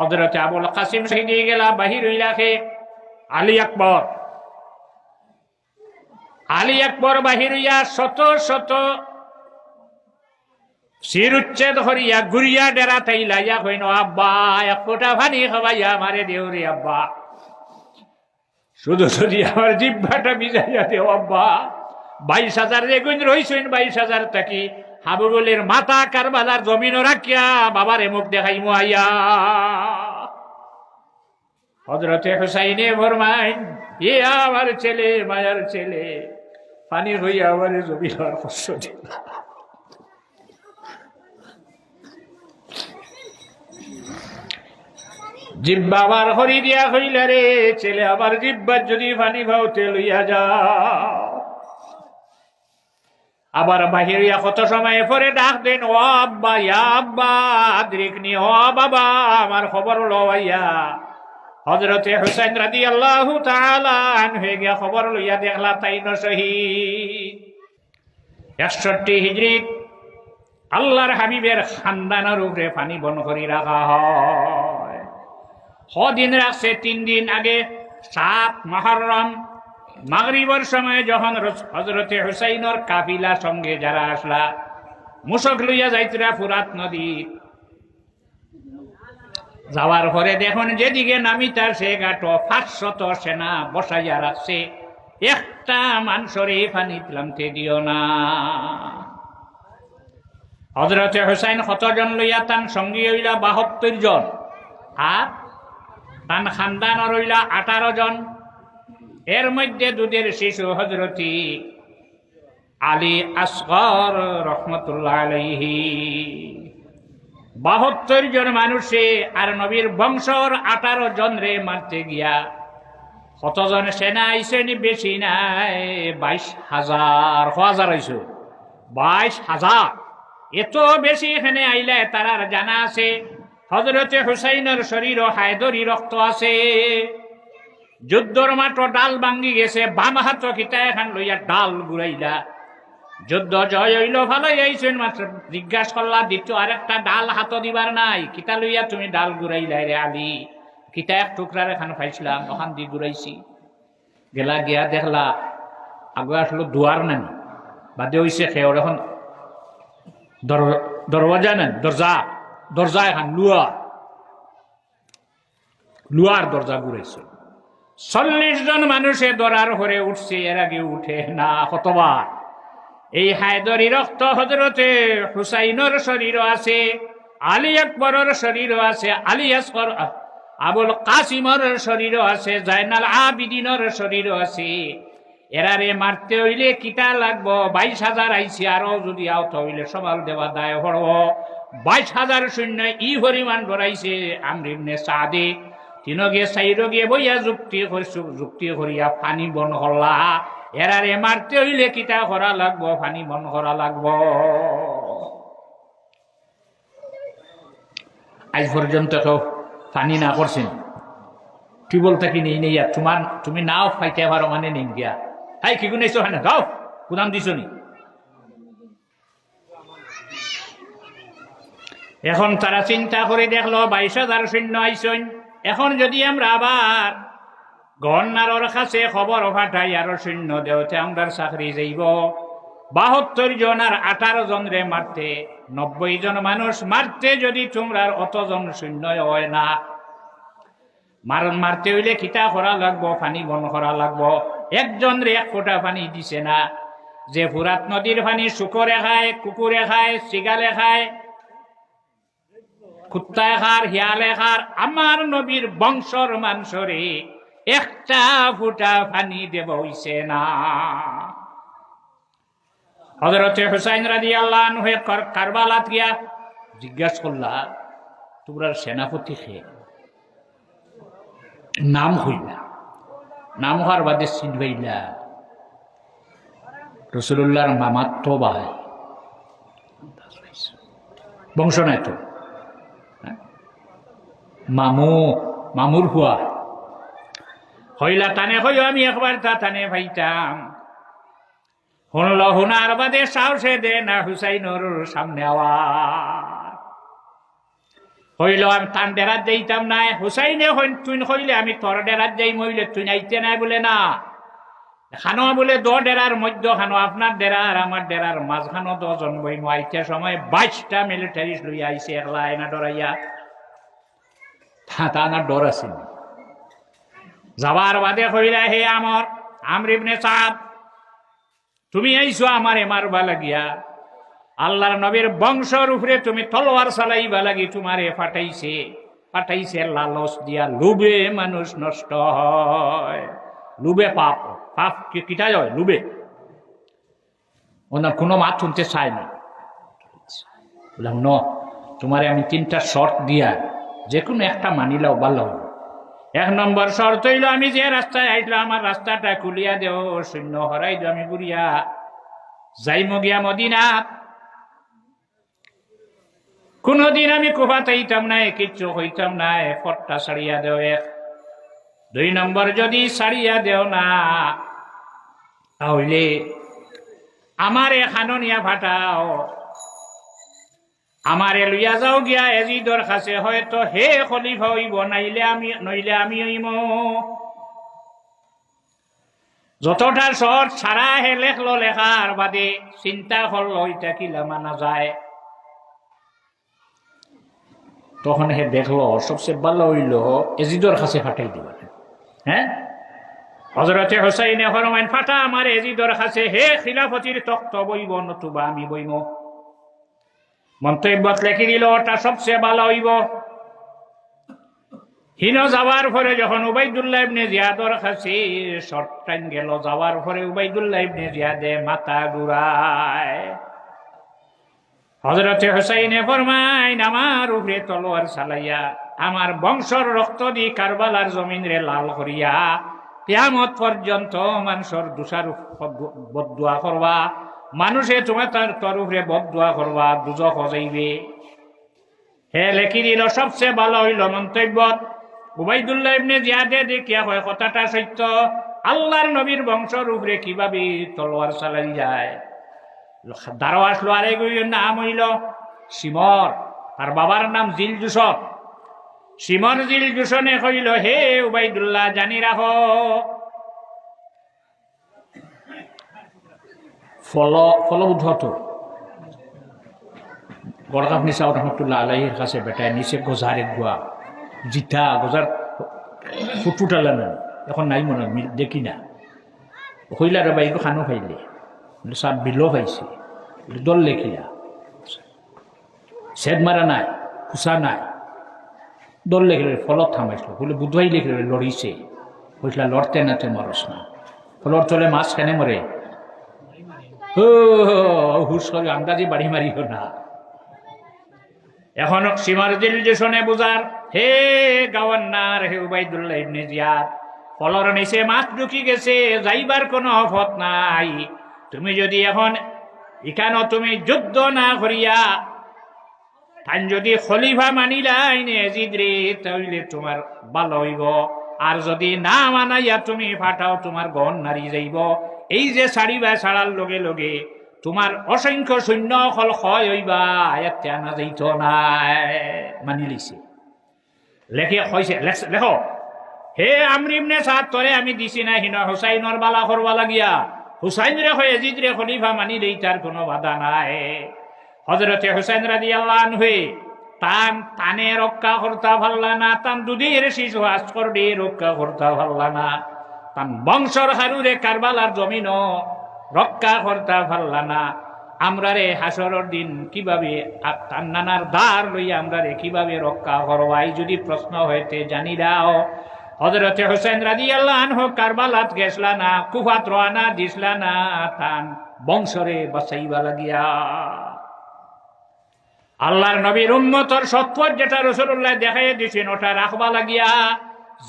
হজরত আবুল কাসিম শহীদ গেলা, বাহির হইলাখে আলী আকবর। আলী আকবর বাহির হইয়া শত শত শির উচ্ছেদ হরিয়া গুড়িয়া ডেরা থাইলা, ইয়া কইন, আব্বা, এক ফোঁটা পানি খাবাইয়া মারে দেউরে আব্বা। শুধু শুধু আমার জিব্বাটা বিজাইয়া দেও, আব্বা। বাইশ হাজার এগুন রইছেন, বাইশ হাজার থাকি। হাবুবলের মাথা কারবালার জমিন রাখিয়া বাবারে মুখ দেখাই মুয়াইয়া হজরতে হুসাইনে ফরমাইন, এ আমার ছেলে, মায়ার ছেলে পানি হইয়া আমার জমিন কষ্ট দিলা জিব্বা আবার হরি দিয়া হইলা রে, ছেলে আবার জিব্বার যদি পানি ভাউতে লইয়া যাও। আবার বাহিরিয়া কত সময় পরে ডাক দেন, ও আব্বা, ইয়া আব্বা আদ্রিকনি ও বাবা, আমার খবর লইয়া হজরতে হুসাইন রাদি আল্লাহ তালান হয়ে গিয়া খবর লইয়া দেখলা তাই শহীদ। একষট্টি হিজরিত, আল্লাহর হাবিবের খানদানের উপরে পানি বন করি রাখা হয়। দিন রাখছে, তিন দিন আগে, সাত মহরম মাগরিবর সময় যখন হজরতে হুসাইনর কাফিলা সঙ্গে যারা আসলা মুসক লইয়া যাইতরা ফুরাত নদী। যাওয়ার পরে দেখুন যেদিকে নামি তার সে গাটো পাঁচশত সেনা বসাইয়া রাখছে। একটা মানুষরে পানি নামতে দিও না। হজরতে হুসাইন কতজন লইয়া তান সঙ্গী হইলা? বাহাত্তর জন। আর তান খানদান রইলা আঠারো জন। এর মধ্যে দুধের শিশু হজরতি আলী আসগর রহমতুল্লাহ আলাইহি। বাহাত্তর জন মানুষে আর নবীর বংশর আঠারো জন রে মারতে গিয়া কতজন সেনা আইসেনি বেশি নাই? বাইশ হাজার। হাজার আইসো বাইশ হাজার। এত বেশি এখানে আইলে তারার জানা আছে। হজরতে হুসাইনের শরীর হায়দরি রক্ত আছে। যুদ্ধর মাত্র ডাল ভাঙ্গি গেছে, বাম হাত কিতা এখন লইয়া ডাল ঘুরাইলা যুদ্ধ জয় হইল ভালোই আইছেন মাত্র জিজ্ঞাসা করলা, দ্বিতীয় আরেকটা ডাল হাত দিবার নাই কিতা লইয়া তুমি ডাল ঘুরাইলা রে আলি কিতা এক টুকরার এখানে পাইছিলাম, ওখান দিয়ে ঘুরাইছি গেলা গিয়া দেখলা, আগে আসলো দুয়ার নানি, বাদে হইছে খেয়ে এখন দর- দরওয়াজা নেন, দরজা দরজা এখন লুয়া লুয়ার দরজা ঘুরেছে চল্লিশ জন মানুষে দরার হরে উঠছে এর আগে উঠে না কতবার এই হায়দরি রক্ত হজরতে হুসাইনর শরীর আছে, আলী আকবরের শরীর আছে, আলী আসকর আবুল কাসিমর শরীর আছে, জাইনাল আবিদিনর শরীর আছে। এরারে মারতে হইলে কিটা লাগবো? বাইশ হাজার আইসি আরও যদি আহত হইলে সবাল দেওয়া দায় হড়ব বাইশ হাজার শূন্য ই পরিমাণ ডরাইছে আমরিবনে সাদে তিনগে চাইরগে বইয়া যুক্তি করছ যুক্তি করিয়া পানি বন হল্লা। এরারে মারতে হইলে কিতা করা লাগবো পানি বন করা লাগবো। আজ পর্যন্ত কেউ পানি না করছেন টিউবল থাকি নেই নেই আর তোমার তুমি নাও ফাইতে পারো মানে নেই গিয়া। হাই কি গুনাইছো হয় না গাও কুদাম দিছো নি। এখন তারা চিন্তা করে দেখল বাইশ হাজার সৈন্য আইসন এখন যদি আমরা আবার গভর্নরের কাছে খবর পাঠাই আরও সৈন্য দেওতে আমরা চাকরি যাইব। বাহাত্তর জন আর আঠারো জন রে মারতে, নব্বই জন মানুষ মারতে যদি তোমরা অতজন সৈন্য হয় না। মার মারতে হইলে খিতা করা লাগবো? পানি বন করা লাগবো। একজন রে এক ফোঁটা পানি দিছে না। যে ফুরাত নদীর পানি শুকরে খায়, কুকুরে খায়, চিগালে খায় কুত্তায় খার হিয়ালে খার আমার নবীর বংশর মাংসরে একটা ফুটা পানি দেব হইছে না। হজরতে হুসাইন রাজি আল্লাহ হয়ে কারবালাত গিয়া জিজ্ঞাসা করলা, তোমরা সেনাপতি খেয়ে নাম হইলা। নাম হওয়ার বাদে চিনবাইলা রসুল্লাহর মামাত্ম ভাই। বংশ নাই তো? মামু মামুর হুয়া হইলা টানে হইও আমি একবার তা টানে ভাইতাম। শুনল শুনার বাদে সাহসে দে না হুসাইনর সামনে আওয়াজ হইল, আমি তান ডেরাত যাইতাম নাই। হুসাইনে হইন তুই হইলে আমি তোর ডেরাত যাই মইলে তুই নাইতে নাই বলে না। খানো বলে দ ডেরার মধ্য খানো আপনার ডেরা আর আমার ডেরার মাঝখানো দজন বইম আইতে সময় বাইশটা মিলিটারি লই আইছে একলা এনা ডরাইয়া তা তা না ডর আছিল যাবার বাদে কইলা, হে আমর আমরিবনে চাঁদ তুমি আইছো আমারে মারবা লাগিয়া। আল্লাহর নবীর বংশর উপরে তুমি তলোয়ার চালাইবা লাগি তোমারে ফাটাইছে। ফাটাইছে লালস দিয়া লুবে মানুষ নষ্ট হয়। লুবে পাপ পাপ কি, কিটা হয়? লুবে। ওনার কোনো মাত শুনতে চায় না। বললাম, ন, তোমারে আমি তিনটা শর্ট দিয়া যে কোনো একটা মানিলাও ভালো এক নম্বর শর্ত হইল, আমি যে রাস্তায় আইলাম আমার রাস্তাটা খুলিয়া দেও শূন্য হরাই দিও, আমি বুড়িয়া যাইম গিয়া মদিনা। কোনদিন আমি কোপাতাইতাম নাই, কিচ্ছু হইতাম নাই, ফটটা সারিয়া দেও এক। দুই নম্বর, যদি সারিয়া দেও না, তাহলে আমার খাননিয়া ফাটাও। আমারে লইয়া যাও গিয়া এজিদর কাছে হয়তো হে খলিফা হইব, নাইলে আমি, নইলে আমি হইম। যতটা শহর ছাড়া হে লেখলো লেখার বাদে চিন্তা করল ওইটা কিলা মানা যায়। তখন হে দেখল সবচেয়ে ভালো হইল এজিদর কাছে ফাটাই দিবা। হ্যাঁ হজরতে হোসাইনে ফরমাইন ফাটা আমার এজিদর কাছে হে খিলাফতির তক্ত বইব নতুবা আমি বইম মন্তব্যত লেখি দিল, ওটা সবচেয়ে ভালো হইব। হিন যাওয়ার পরে যখন উবাইদুল্লাহ ইবনে জিয়াদর কাছে শর্ট টাইম গেল, যাওয়ার পরে উবাইদুল্লাহ ইবনে জিয়াদে মাথা ঘুরায়। হজরতে হুসাইনে ফরমাইন আমার উপরে তলোয়ার চালাইয়া, আমার বংশর রক্ত দি কারবালার জমিন রে লাল করিয়া, কিয়ামত পর্যন্ত মানুষের দুষার বদুয়া করবা। মানুষে তোমার তার তোর উপরে বদুয়া করবা দুজক হজাইবে হে লেখি দিল সবচেয়ে ভালো হইল মন্তব্য। উবাইদুল্লাহ ইবনে জিয়াদে দেখিয়া হয় কথাটা সত্য। আল্লাহর নবীর বংশর উপরে কীভাবে তলোয়ার চালাই যায়? দারো আসলো, আর নাম হইল সিমর তার বাবার নাম জিল জুসফ সিমর জিল জুসনে কইল, হে উবাইদুল্লাহ, জানি রাখো ফল ফলবুদ্ধত গড়কাপ নিচা রহমতুল্লাহ আলাইহির কাছে বেটায় নিচে গজার গুয়া জিতা গজার ফুটফুটালে না এখন নাই মনে দেখি না। হইলা রে বাইকো খানো খাইলে। সাপ বিলো পাইছে দল লেখিলা। সেদ মারা নাই খুচা নাই। দল লেখিলে, ফলত থামাইছিল। বলে বুধবাই লেখিলে লড়িছে কইসলা লড়তে নাতে মরস না। ফলর তলে মাছ কেনে মরে হুস করে আন্দাজি বাড়ি মারিও না। এখন সীমার যে শোনে বুঝার, হে গাওয়ান্নার, হে উবাইদুল্লাহ ইবনে জিয়াদ, ফলর নিচে মাছ ঢুকি গেছে, যাইবার কোনো পথ নাই। তুমি যদি এখন এখানো তুমি যুদ্ধ না করিয়া তাই যদি খলিফা মানিলাই নে জিদ্রে তাহলে তোমার ভালো হইব। আর যদি না মানাইয়া তুমি ফাটাও, তোমার গহন নারী যাইব। এই যে ছাড়িবা ছাড়ার লগে লগে তোমার অসংখ্য সৈন্য হল ক্ষয় হইবা, ইয়াতে আনা যাইত নাই, মানি লিছে। লেখে কইছে লেখ- হে আমরিমনে সাত তরে আমি দিছি না হিন হুসাইনর বালা করবা লাগিয়া। হুসাইন রে হয় এজিদ রে খলিফা মানি দেই তার কোনো বাধা নাই। হজরতে হুসাইন রাদি আল্লাহ আনহে তান তানে রক্ষা করতা ভাল্লা না, তান দুধের শিশু আসকর ডে রক্ষা করতা ভাল্লা না। তান বংশর হারুরে কারবালার জমিন। রক্ষা করতা ভাল্লা না আমরা রে হাসরের দিন কীভাবে তার নানার দ্বার লইয়া আমরা রে কীভাবে রক্ষা করবাই যদি প্রশ্ন হইতে জানি দাও। হজরতে হোসেন রাজি আল্লাহ কারবালাত গেছলা না কুফাত রানা দিসলা না তান বংশরে বাঁচাইবা লাগিয়া। আল্লাহর নবীর উম্মতর সৎপথ যেটা রসুল্লাহ দেখাই দিছেন, ওটা রাখবা লাগিয়া।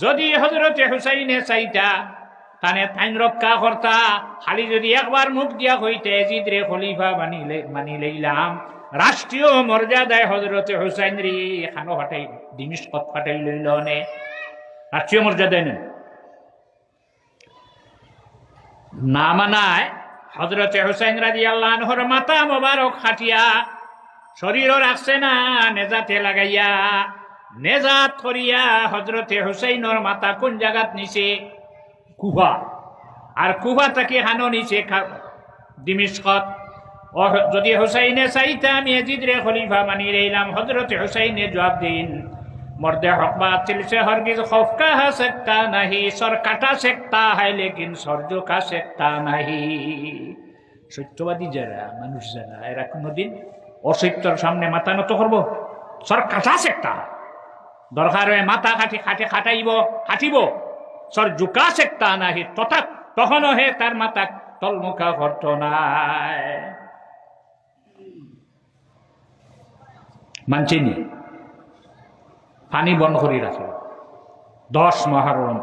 যদি হজরতে হুসাইনে চাইতা তানে তাইন রক্ষা করতা খালি যদি একবার মুখ দিয়া হইতে জিদরে খলিফা মানিলে মানি লইলাম। রাষ্ট্রীয় মর্যাদায় হজরতে হুসাইন রে খানো ফাটাই ডিমিস কত ফাটাই লইল নে রাষ্ট্রীয় মর্যাদায় নেন না মানায় হজরতে হুসাইন রাজি আল্লাহ আনহর মাথা মোবারক খাটিয়া। শরীরও রাখছে না নেজাতে লাগাইয়া। নেজাত করিয়া হজরতে হুসাইনর মাথা কোন জায়গাত নিছে? কুহা। আর কুহা তাকে হানো নিছে দিমিশকত যদি হুসাইনে চাইতা, আমি এজিদ রে খলিফা মানি রইলাম হজরত হুসাইনে জবাব দিন মর্দে হকবা তিলসে হরগিজ খফকা হা সেক্তা নাহি সর কাটা সেক্তা হাই, লেকিন সরজো কা সেকতা নাহি। সত্যবাদী যারা, মানুষ যারা, এরা কোনোদিন অসত্যর সামনে মাথা নত করব। সর কাটা সেক্তা। দরকার হয়ে মাথা খাটি খাটে খাটাইব খাটিব সর জুকা সেকটা নাহি তথা তখনও হে তার মাথা তলমুখা নাই মানছিনি পানি বন্ধ করে রাখে দশ মহারম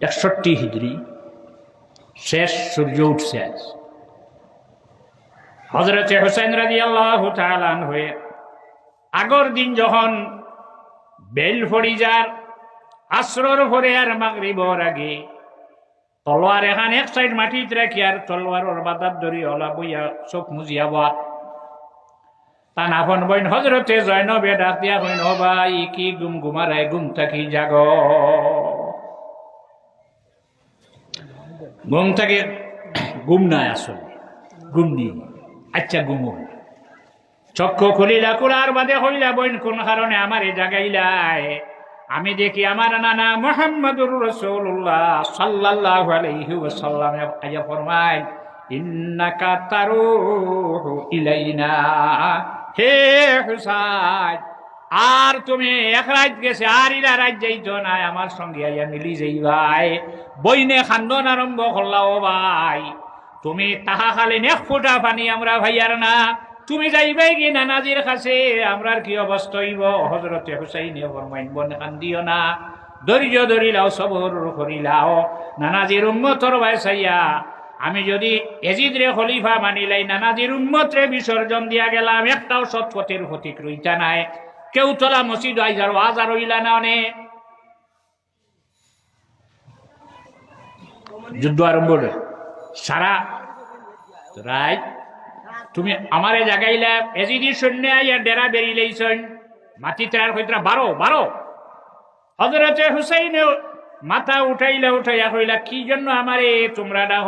একষট্টি হিজড়ি, শেষ, সূর্য উঠছে আজ। হজরতে হোসেন রাজি আল্লাহ হয়ে আগর দিন যখন বেল ফরিজার আশ্রর ভরে আর মাগরিবর আগে। তলোয়ার এখান এক সাইড মাটিতে রাখি আর তলোয়ার বাদার ধরি অলা বইয়া চোখ মুজিয়া বাত তান আপন বইন হজরতে জয়নবে ডাক দিয়া হইন ভাই, কি গুম গুমারাই গুম থাকি জাগ? ঘুম থেকে, গুম নাই আসলে, গুম নি আচ্ছা গুম চক্ষু খুলিলা, কুলার বাদে হইলা বইন, কোন কারণে আমার এ জাগাইলাই আমি দেখি আমার নানা মোহাম্মদুর রসুল্লাহ সাল্লাল্লাহু আলাইহি ওয়াসাল্লাম আয়া ফরমায়, ইন্নাকা তারুহু ইলাইনা। হে হুসাইন, আর তুমি এক রাত গেছে, আর ইরা রাত যাইতো না আমার সঙ্গে আইয়া মিলি যাই ভাই। বইনে খান্দন আরম্ভ করলা ও ভাই। তুমি তাহা খালি নেক ফুটা পানি আমরা ভাইয়ার না। তুমি যাইবাই কি নানাজির কাছে? আমরার কি অবস্থা হইব? হজরতে হুসাইনে ফরমাইন, বন কান্দিও না। ধৈর্য ধরিলাও, সবর করিলাও। নানাজির উম্মতর ভাই সাইয়া আমি যদি এজিদরে খলিফা মানিলাই, নানাজির উম্মতরে বিসর্জন দিয়া গেলাম, একটাও সৎপথের ক্ষতিক রইতা নাই। কেউ তোলা মসজিদ আইজার আজার হইলা না অনে যুদ্ধ আরম্ভ। সারা রায় তুমি আমারে জাগাইলা এজিদি সৈন্য আইয়া ডেরা বেরিলেইছন মাটি তেরার কইতরা বারো বারো। হজরতে হুসাইনে মাথা উঠাইলা, উঠাইয়া কইলা কি জন্য আমারে তোমরা ডাহ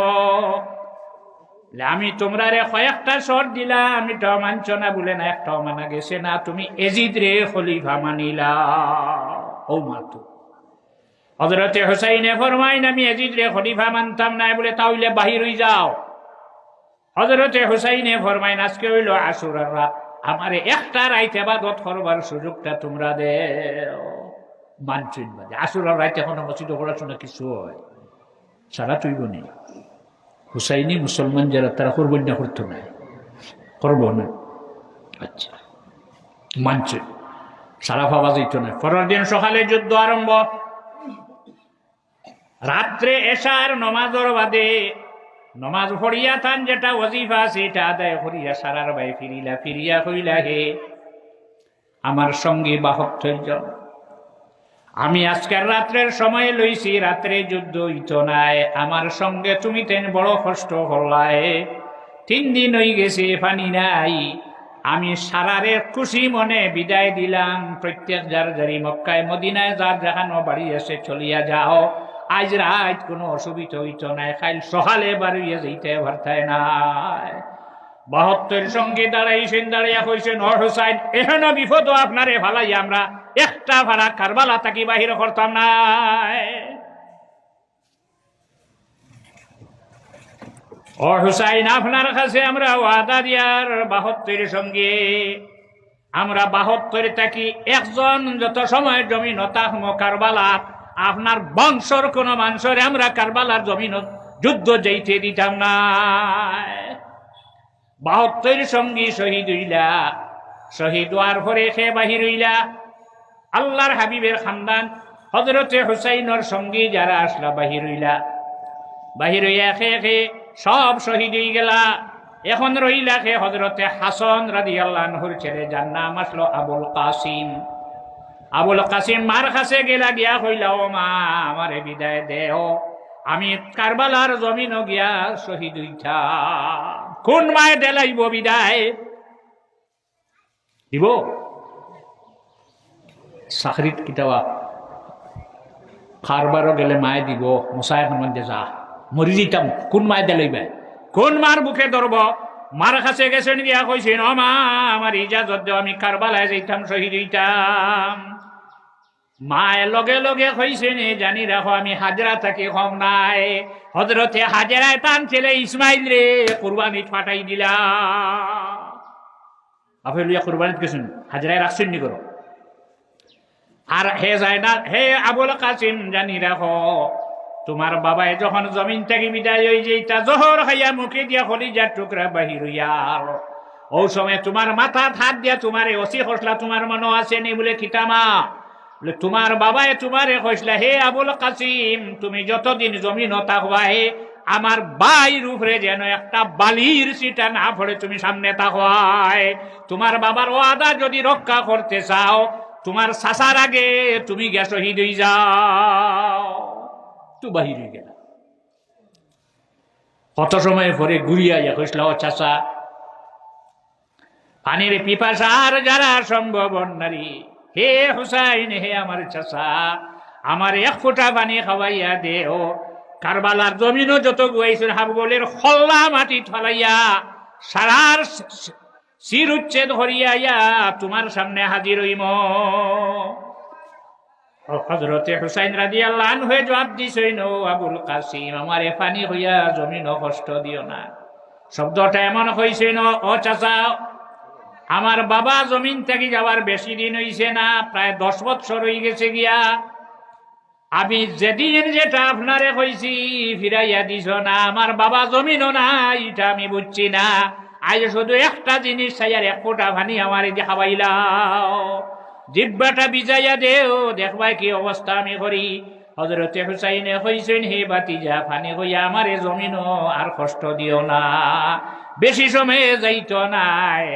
আমি তোমরা রে কয়েকটা শট দিলা আমি তো মানছ না বলে না একটাও মানা গেছে না, তুমি এজিদ রে খলিফা মানিলা। ও মাতু হজরতে হুসাইনে ফরমাইন, আমি এজিদ রে খলিফা মানতাম না, বলে তাহলে বাহির হয়ে যাও। হজরতে হুসাইনে ফরমাইন আজকে হইল আসুরার রাত। আমার একটা রাইতে বাদত করবার সুযোগটা তোমরা দে মানছেন বাজে। আসুরার রাইতে এখনও মসজিদে পড়াশোনা কিছু হয় সারা তুইব নেই হুসাইনি মুসলমান যারা, তারা করবেন না করতো না। করব না। আচ্ছা। মানছে সারা ভাবা যেত না। পরের দিন সকালে যুদ্ধ আরম্ভ। রাত্রে এসার নমাজর বাদে নমাজ পড়িয়া থান, যেটা ওজিফা, সেটা আদায় করিয়া সারার বাই ফিরিলা, ফিরিয়া কইলা হে। আমার সঙ্গে বাহত্তর জন। আমি আজকের রাত্রের সময় লইছি, রাত্রে যুদ্ধ হইত নাই। আমার সঙ্গে তুমি তেন বড় কষ্ট হল্লায় তিন দিন হয়ে গেছে, পানি নাই। আমি সারারে খুশি মনে বিদায় দিলাম। প্রত্যেক যার যারি মক্কায়, মদিনায় যার যেখানো বাড়ি এসে চলিয়া যাও। আজ রাত কোনো অসুবিধা হইত নাই খাইল সকালে বাড়িয়ে যাইতে ভারতায় নাই বাহত্তর সঙ্গে দাঁড়াইছেন, দাঁড়াইয়া কইছেন হর হুসাইন এহেন বিপদ আপনারে ভালাই আমরা একটা ভাড়া কারবালা তাকি বাহির করতাম না। হুসাইন আপনার কাছে আমরা ওয়াদা দিয়ার বাহত্তর সঙ্গে। আমরা বাহত্তর থাকি, একজন যত সময় জমিন তাহম কারবালাত আপনার বংশর কোন মানুষরে আমরা কারবালার জমিন যুদ্ধ যেইতে দিতাম না। বাহত্তর সঙ্গী শহীদ হইলা, শহীদ হওয়ার পরে সে বাহির হইলা। আল্লাহর হাবিবের খানদান হজরতে হুসাইনর সঙ্গী যারা আসলা, বাহির হইলা। বাহির হইয়া খে খে সব শহীদ হয়ে গেলা। এখন রইলা খে হজরতে হাসন রাদি আল্লাহর ছেলে, যার নাম আসলো আবুল কাসিম। আবুল কাসিম মার কাছে গেলা গিয়া কইলা, ও মা, আমারে বিদায় দেও। আমি কারবালার জমিন গিয়া শহীদ হইছা কোন মায়ে দেলাইব বিদায়? দিব? চাকরিত কেতিয়াবা কারবারও গেলে মায়ে দিব এখন মধ্যে যা মরি দিতাম কোন মায়ে দিলইবে? কোন মার বুকে ধরব মার কাছে গেছেন গিয়া কইছেন, ও মা আমার ইজাজত দেও, আমি কারবালায় যাইতাম, শহীদ হইতাম। মায়ে লগে লগে কইছেন জানি রাখো আমি হাজরা থাকি কম নাই। হজরতে হাজরায় টান ছেলে ইসমাইল রে, কুরবানি ফাটাই দিলা। আপনি লইয়া কুরবানিত গেছেন, হাজরায় রাখছেন নি করো আর হে যায় না হে আবুল কাসিম, জানি রাখো তোমার বাবাই যখন জমিন থেকে বিদায় হয়ে যেটা জহর খাইয়া মুখে দিয়া খলিজার টুকরা বাহির হইয়ার ও সময় তোমার মাথা হাত দিয়া তোমারে অসি খসলা, তোমার মনে আছে নি বলে খিতামা তোমার বাবাই তোমারে কইসলা হে আবুল কাসিম, তুমি যতদিন জমিন থাকবা হে আমার বাইর উপরে যেন একটা বালির সিটা না পড়ে তুমি সামনে তাকায় তোমার বাবার ওয়াদা যদি রক্ষা করতে চাও, তোমার সাসার আগে তুমি গে শহীদ যাও। তু বাহির হয়ে গেল। কত সময় পরে ঘুরিয়া ইয়া কইসলা ও চাষা পানির পিপাসার যারা সম্ভব নারী হে হুসাইন, হে আমার চাষা আমার এক ফোঁটা পানি খাওয়াইয়া দে ও কারবালার জমিনও যত গুয়াইছেন, হাবগলের খল্লা মাটি ঠলাইয়া সারার শির উচ্ছেদ হরিয়া তোমার সামনে হাজির হইম। হজরতে হুসাইন রাজি আল্লাহ হয়ে জবাব দিছেন, ও আবুল কাসিম, আমার এ পানি হইয়া জমিন কষ্ট দিও না। শব্দটা এমন হয়েছেন ও চাচা আমার বাবা জমিন থেকে যাওয়ার বেশি দিন হইছে না, প্রায় দশ বছর হয়ে গেছে গিয়া। আমি যেদিন যেটা আপনারে কইছি, ফিরাইয়া দিছ না। আমার বাবা জমিনও না এটা আমি বুঝছি না। আজ শুধু একটা জিনিস চাইয়ার এক ফোঁটা ভানি আমার এই খাওয়াইলাও। জিব্বাটা বিজাইয়া দেও, দেখবাই কি অবস্থা আমি করি। হজরতে হুসাইনে হইছেন হে বাতিজা ফানি হইয়া আমারে জমিনও আর কষ্ট দিও না। বেশি সময়ে যাইত নাই।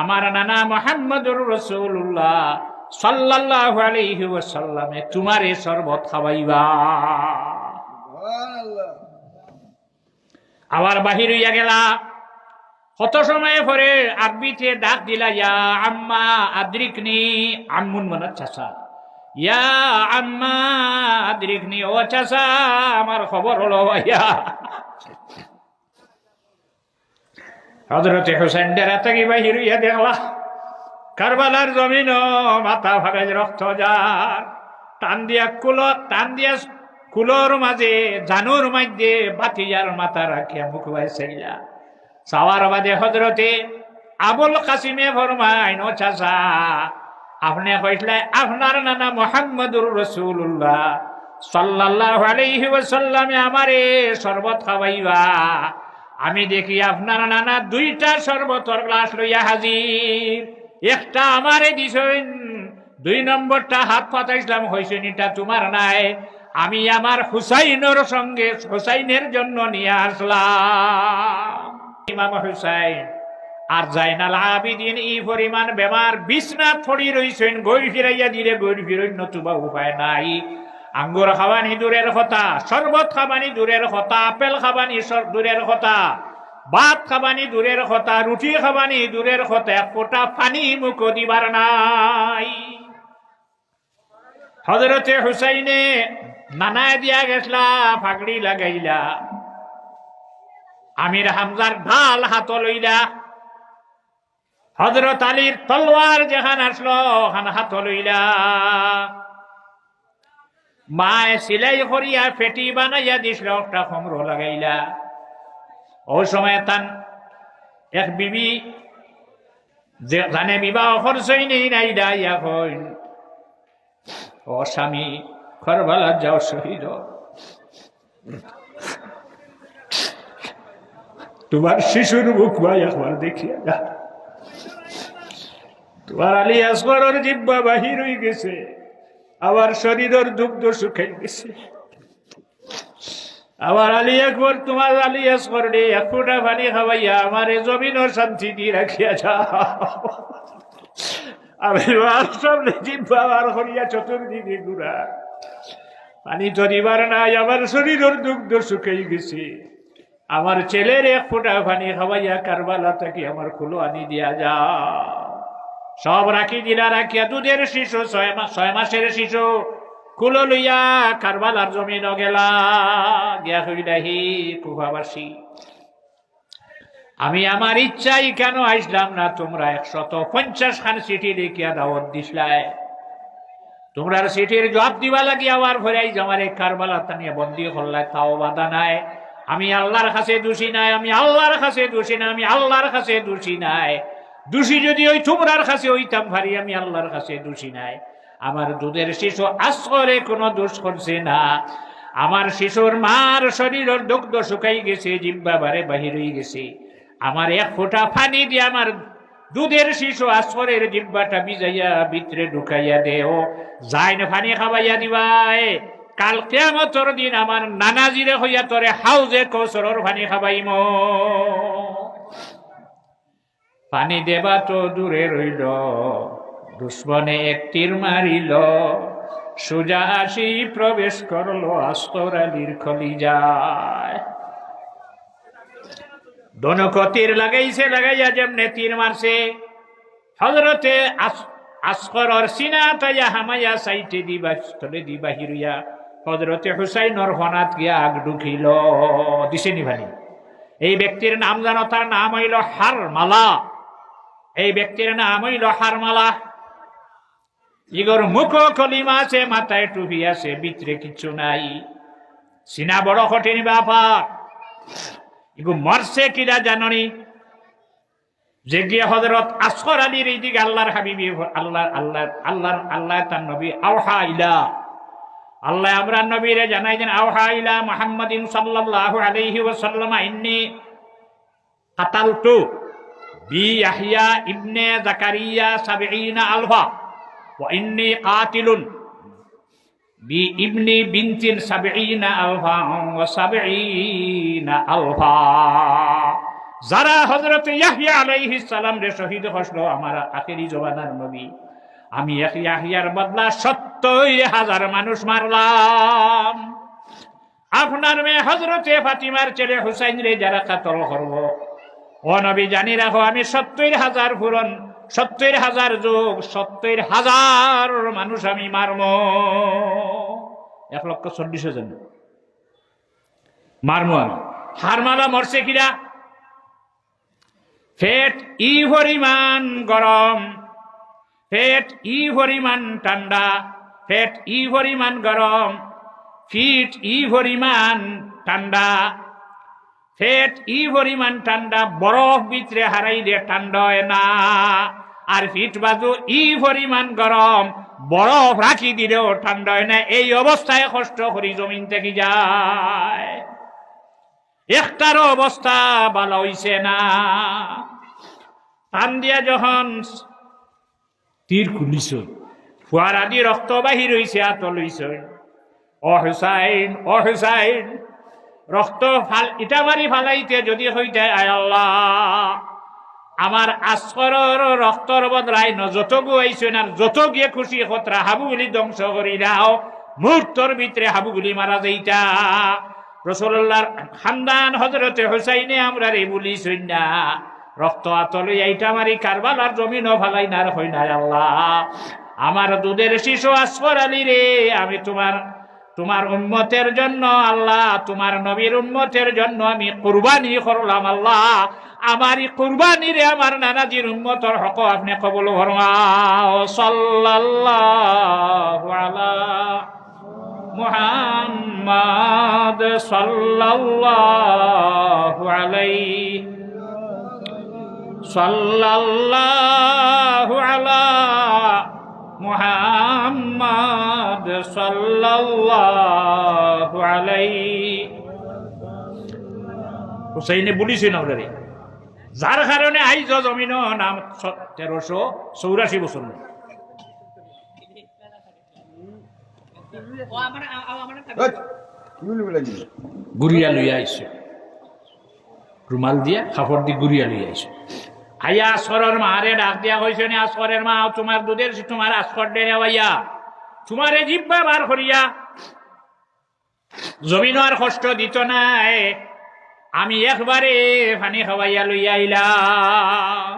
আমার নানা মোহাম্মদুর রসুল্লাহ সাল্লাল্লাহু আলাইহি ওয়াসাল্লামে তোমারে শরবত খাওয়াইবা। আবার বাহির হইয়া গেলা। কত সময় পরে আরবিতে ডাক দিলা ইয়া আম্মা আদ্রিকনি আম্মুন মানে চাচা। ইয়া আম্মা আদ্রিকনি ও চাচা আমার খবর হলো ইয়া হজরতে হোসেন ডেরা থেকে বাহির হইয়া দেখলা কারবালার জমিন মাথা ভাবে রক্ত যার। টান দিয়া কুল, টান দিয়া কুলোর মাঝে জানুর মাঝে বাতিজার মাথা রাখিয়া মুখ বাইসাইলা চাওয়ার বাদে হজরতে আবুল কাসিমে ফরমাইন, ও চাচা, আপনি কইসলে আপনার নানা মোহাম্মদুর রসুল্লাহ সাল্লাল্লাহু আলাইহি ওয়াসাল্লামে আমারে শরবত খাওয়াইবা। আমি দেখি আপনার নানা দুইটা শরবতর গ্লাস লইয়া হাজির। একটা আমারে দিছেন, দুই নম্বরটা হাত পাতাইছিলাম হয়েছেন এটা তোমার নাই। আমি আমার হুসাইনের সঙ্গে, হুসাইনের জন্য নিয়ে আসলাম। ইমাম হুসাইন, আর জাইনাল আবিদিন ই পরিমাণ বেমার বিছনাথ ফড়ি রইছেন গই ফিরাইয়া দিলে গই ফিরইন নতুবা উপায় নাই। আঙ্গুর খাবানি দূরের কথা, শরবত খাবানি দূরের কথা, আপেল খাবানি দূরের কথা, ভাত খাবানি দূরের কথা, রুটি খাবানি দূরের কথা, এক ফোঁটা পানি মুখ দিবার নাই। হজরতে হুসাইনে নানায় দিয়া গেছলা, ফাগড়ি লাগাইলা। আমির হামজার ঢাল হাত লইলা। হজরত আলীর তলোয়ার যেখান আসলো হাত লইলা। মায় সিলাই করিয়া ফেটি বানাইয়া দিছিল একটা খমরো লাগাইলা। ও সময় তান এক বিবি যে জানে বিবাহ করছই নেই, নাই দাইয়া কইন ও স্বামী, খরবালা যাও শহীদ। তোমার শিশুর মুখ ভাই একবার দেখিয়া যা। তোমার আলী আসগরের জিব্বা বাহির হয়ে গেছে। আবার শরীরের দুগ্ধ শুকাই গেছে। আবার আলী একবার তোমার আলী আসগর রে, এক ফোঁটা পানি খাওয়াইয়া আমার জমিনও শান্তি দিয়ে রাখিয়া যা আমি সামনে জিব্বা বার করিয়া চতুর্দিকে ঘুরা। পানি ধরিবার নাই, আমার শরীরের দুগ্ধ শুকাই গেছে। আমার ছেলের এক ফোঁটা পানি খাওয়াইয়া কারবালা থেকে আমার খুলো আনি দিয়া যা সব রাখি দিলা রাখিয়া দুধের শিশু, ছয় মাস ছয় মাসের শিশু। কুলো লইয়া কারবালার জমিন গেলা, গিয়া আমি আমার ইচ্ছাই কেন আসলাম না, তোমরা একশত পঞ্চাশ খান চিঠি লিখিয়া দাওয়াত দিসলাই। তোমরা চিঠির জবাব দিবা লাগি আবার ভরাই জামারে কারবালা তানিয়া বন্দি হল্লায় তাও বাধা নাই। আমি আল্লাহর কাছে দোষী নাই, আমি আল্লাহর কাছে দোষী নাই, আমি আল্লাহর কাছে দোষী নাই। দোষী যদি ওই তোমরার কাছে হইতাম ভারি, আমি আল্লাহর কাছে দোষী নাই। আমার দুধের শিশু আশ্রয়ে কোনো দোষ করছে না। আমার শিশুর মার শরীরের দুগ্ধ শুকাই গেছে, জিব্বা বারে বাহির হয়ে গেছে। আমার এক ফোঁটা পানি দিয়ে আমার দুধের শিশু আসরের জিব্বাটা বিজাইয়া ভিতরে ঢুকাইয়া দেও। যাই না পানি খাবাইয়া দিবাই কাল কেমতর দিন আমার নানাজিরে হইয়া তোরে হাউজে কৌসরর পানি খাবাইম পানি দেবা তো দূরে রইল। দুশ্মনে এক তীর মারিল। সোজা আসি, প্রবেশ করল আস্তর আলীর খলি যায় দনক তীর লাগাইছে, লাগাইয়া যেমনে তীর মারছে। হজরতে আসকরর সিনা তাইয়া হামাইয়া সাইটে দিবা তলে দিবা হিরুয়া হজরতে হুসাইনর হনাত গিয়া আগ ঢুকিল। দিছে নিভানি এই ব্যক্তির নাম জানো, তার নাম হইল হারমালা। এই ব্যক্তির নাম হইল হারমালা। ইগর মুখ কলিমা আছে, মাথায় টুপি আছে, ভিতরে কিছু নাই। সিনা বড় কঠিন ব্যাপার। ইগু মরছে কিরা জাননি। যে গিয়ে হজরত আসর আলীর এই দিকে আল্লাহর হাবিবি আল্লাহ আল্লাহ আল্লাহর, আল্লাহ তার নবী, আওহা ইলা। আল্লাহ আমরা নবীরে জানাই দেন আওহা ইলা মুহাম্মাদিন সাল্লাল্লাহু আলাইহি ওয়াসাল্লাম ইন্নি কাতালতু। বি ইন্নি বি ইবনি বিনতিন যারা আলাইহিস সালাম রে শহীদ হসলো, আমার আখেরি জবানার নবী। আমি ইয়াহিয়ার বদলা সত্তর হাজার মানুষ মারলাম। আপনার মেয়ে হজরতে ফাতিমার ছেলে হুসাইন রে যারা কাতল করব। ও নবী, জানি রাখো আমি সত্তর হাজার ফুরন সত্তর হাজার যোগ, সত্তর হাজার মানুষ আমি মারম এক লক্ষ চল্লিশ হাজার মারমো আমি। হারমালা মরছে কিরা? ফেট ই পরিমাণ গরম ফেট ই পরিমাণ ঠান্ডা ফেট ই পরিমাণ গরম ফিট ই পরিমাণ ঠান্ডা। ফেট ই পরিমাণ ঠান্ডা বরফ ভিতরে হারাই দিয়ে ঠান্ডা হয় না। আর ফিট বাজু ই পরিমাণ গরম, বরফ রাখি দিলেও ঠান্ডা হয় না। এই অবস্থায় কষ্ট করি জমিন থেকে যায়। একটার অবস্থা ভালো হইছে না। টান দিয়া যখন তীর খুলিছ, ফুয়ার আদি রক্ত বাহির হইছে আত লইছ অ হুসাইন অ হুসাইন রক্ত ইটা মারি ফালাইতে যদি হইতে, আয় আল্লাহ। আমার আশ্রর রক্তর বদলাই ন যত গুয়াইছে না যত গিয়ে খুশি খতরা হাবুগুলি ধ্বংস করি দাও মুহূর্তর ভিতরে হাবুগুলি মারা যাইতা। রসল্লাহর খানদান হজরতে হুসাইনে আমরা রে বলিস না রক্ত আতলে এইটা মারি কারবালার জমিন ফালাই না হই না আল্লাহ। আমার দুধের শিশু আসফর আলী রে আমি তোমার তোমার উন্মতের জন্য আল্লাহ, তোমার নবীর উন্মতের জন্য আমি কুরবানি করলাম আল্লাহ। আমার এই কুরবানি রে আমার নানাজির উন্মতর হক আপনি কবল মুহাম্মদ সাল্লাল্লাহু আলাইহি সাল্লাল্লাহু আলা মুহাম্মদ সাল্লাল্লাহু আলাইহি হুসাইনে বলিছে না ওরে যার কারণে আইজ জমিন নাম তেরোশো চৌরাশি বছর গুড়িয়া লইয়া আইছে। রুমাল দিয়া কাপড় দি গুড়িয়া লইয়া আইছে। আইয়া আসরের মারে ডাক দিয়া কইছে নি আসরের মা তোমার দুধের তোমার আসর ডেরে আইয়া তোমারে জিব্বা বার করিয়া জমিন আর কষ্ট দিত নাই। আমি একবারে পানি খাওয়াইয়া লইয়া আইলাম।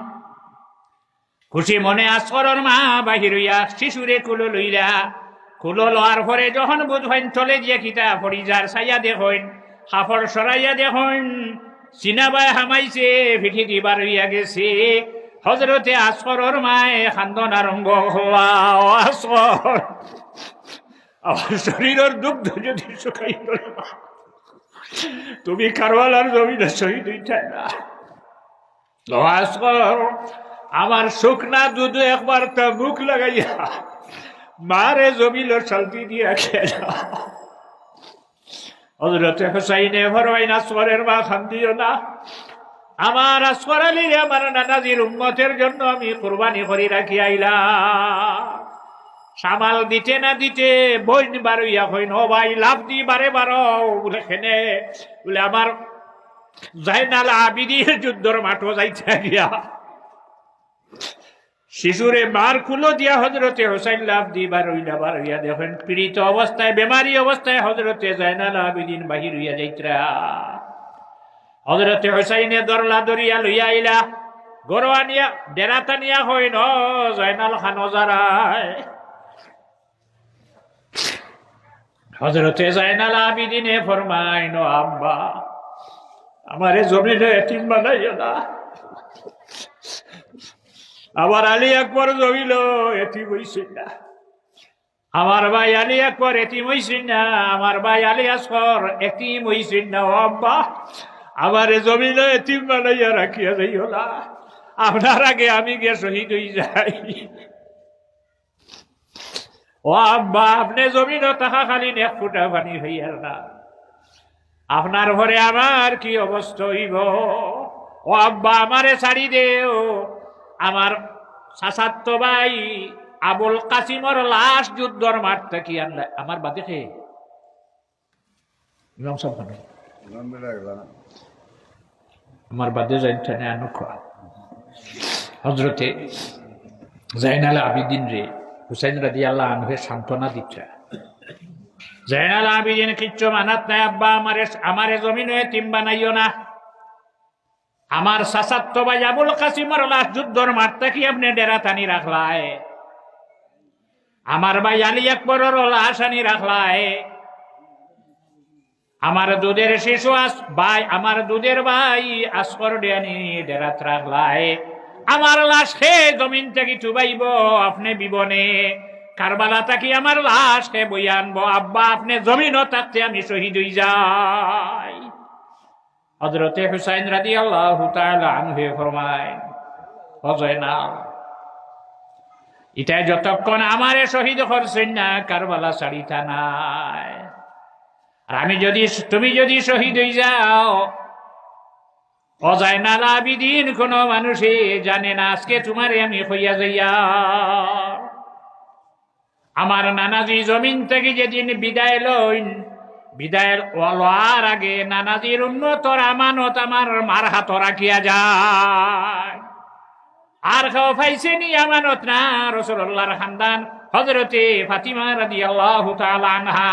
খুশি মনে আসরর মা বাহির হইয়া শিশুরে কুলো লইলা। কুলো লওয়ার পরে যখন বুধ হইন চলে দিয়ে কিতা ফড়ি যার সাইয়া দেখইন হাফড় সরাইয়া দেখইন চিনাবাই হামাইছে পিঠি দিবার হইয়া গেছে। হজরতে আসরর মায়ে খান্দন আরম্ভ হওয়া আসর আমার শরীরের দুগ্ধ যদি শুকাই তুমি কারওয়ালার জমিনে শহীদ হইতে না। আসর আমার শুকনা দুধ একবার তা মুখ লাগাইয়া মারে জমিল শান্তি দিয়া খেয়ে হজরতে হুসাইনে ভরওয়াইন আসরের মা খান দিও না। আমার আসর আলীর আমার নানাজির উম্মতের জন্য আমি কোরবানি করে রাখি আইলাম। সামাল দিতে না দিতে বইন বারইয়া হইন ও ভাই, লাভ দি বারে বারো বলে খেনে বলে, আমার জাইনাল আবিদির যুদ্ধর মাঠও যাইতে গিয়া। শিশুরে মার কুলো দিয়া হজরতে হোসাইন লাভ দি বার হইলা, বার হইয়া দেখেন, পীড়িত অবস্থায়, বেমারি অবস্থায় হজরতে জাইনাল আবিদিন বাহির হইয়া যাইতরা। হজরতে হোসাইনে দরলা দরিয়া লইয়া আইলা গরোয়া নিয়া ডেরাতা নিয়া হইন জয়নাল খান যারায় হজরতে জাইনাল আবিদিনে ফরমাইন আব্বা আমারে জমিনে এতিম বানাইও না। আমার আলী আকবর জমিল এটি হইছিল না। আমার ভাই আলী আকবর এতিম হইছিল না, আমার ভাই আলী আসর এটি হইছিল না আব্বা আমারে জমিল এতিম বানাইয়া রাখিয়া যাইও না। আপনার আগে আমি গিয়ে শহীদ হই যাই। ও আব্বা, আপনি জমিন তাহা খালি এক ফুটা পানি হইয়ার না। আপনার ঘরে আমার কি অবস্থা হইব? ও আব্বা, আমারে ছাড়ি দেও। আমার সাসাত্ত ভাই আবুল কাসিমর লাশ যুদ্ধর মাঠ থেকে আনলে, আমার বাদে খে ইমাম সাহেব আমার বাদে যাইতে আনুখা হজরতে জাইনাল আবিদিন রে, হুসাইন রাদি আল্লাহ আনহে সান্ত্বনা দিচ্ছে। জাইনাল আবিদিন কিচ্ছু মানাত নাই, আব্বা, আমারে আমারে জমিন হয়ে তিম বানাইও না। আমার সাসাত্ত ভাই আবুল কাসিমর লাশ যুদ্ধর মাঠ থেকে আপনি ডেরা টানি রাখলায়। আমার ভাই আলী আকবরের লাশ আনি রাখলায়। আমার দুধের শিশু আস, ভাই, আমার দুধের ভাই আসকর ডিয়ানি ডেরাত রাখলায় আমার লাশ খেয়ে জমিন থেকে চুবাইব আপনি বিবনে। কারবালা থাকি আমার লাশ খেয়ে বই আনব? আব্বা, আপনি জমিনও থাকতে আমি শহীদ হই যাই। হজরতে হুসাইন রাদি আল্লাহ আনহে ফরমায় অজয় না এটা যতক্ষণ আমারে শহীদ করছেন না, কারবালা ছাড়িতা নাই। আর আমি যদি তুমি যদি শহীদ হয়ে যাও, অজায় না লাবিদিন কোন মানুষে জানে না, আজকে তোমারে আমি হইয়া যাইয়া। আমার নানাজি জমিন থেকে যেদিন বিদায় লইন, বিদায়ের লওয়ার আগে নানাজির উন্নতর আমানত আমার মার হাত রাখিয়া যায়। আর খাও ফাইসেনি আমানত না, রসুল্লাহর খানদান হজরতে ফাতিমা রাদি আল্লাহ আনহা।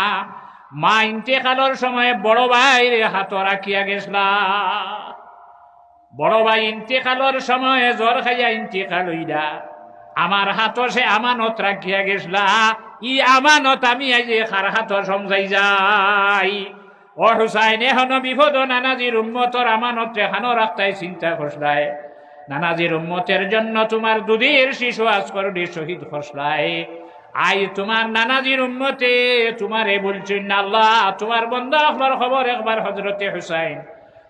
মা ইন্তেকালের সময় বড় ভাই হাত রাখিয়া গেছলা। বড় ভাই ইন্তেকালের সময় জ্বর খাইয়া ইন্তেকাল হইলা। আমার হাত সে আমানত রাখিয়া গেছলা। ই আমানত আমি আজ খার হাত সমজাই যাই। ও হুসাইন, এখন বিপদ নানাজির উম্মতর আমানত রেখানো রাখতাই চিন্তা করছলাই নানাজির উম্মতের জন্য তোমার দুধের শিশু আজকর শহীদ খসলাই আই, তোমার নানাজির উম্মতে তোমারে বলছেন, আল্লাহ, তোমার বন্ধ আপনার খবর একবার হজরতে হুসাইন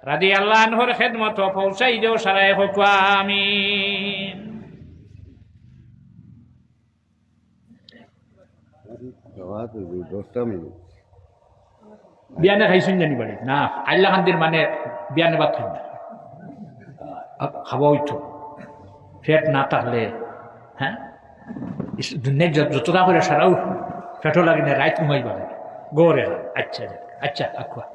রাদি আল্লাহ আনহর খেদমত পৌঁছাই দেও, সারাই হোক মিনিট বিয়ানে খাইছুন জানি বাড়ি? না, আল্লাহ খান্দির মানে বিয়ানে ভাত খাই না খাওয়া হইতো। ফেট না থাকলে হ্যাঁ? দুনিয়ার যত যতটা করে সারাও ফেটো লাগে না, রাত ঘুমাইবা লাগে। গৌরে আচ্ছা আচ্ছা আকুয়া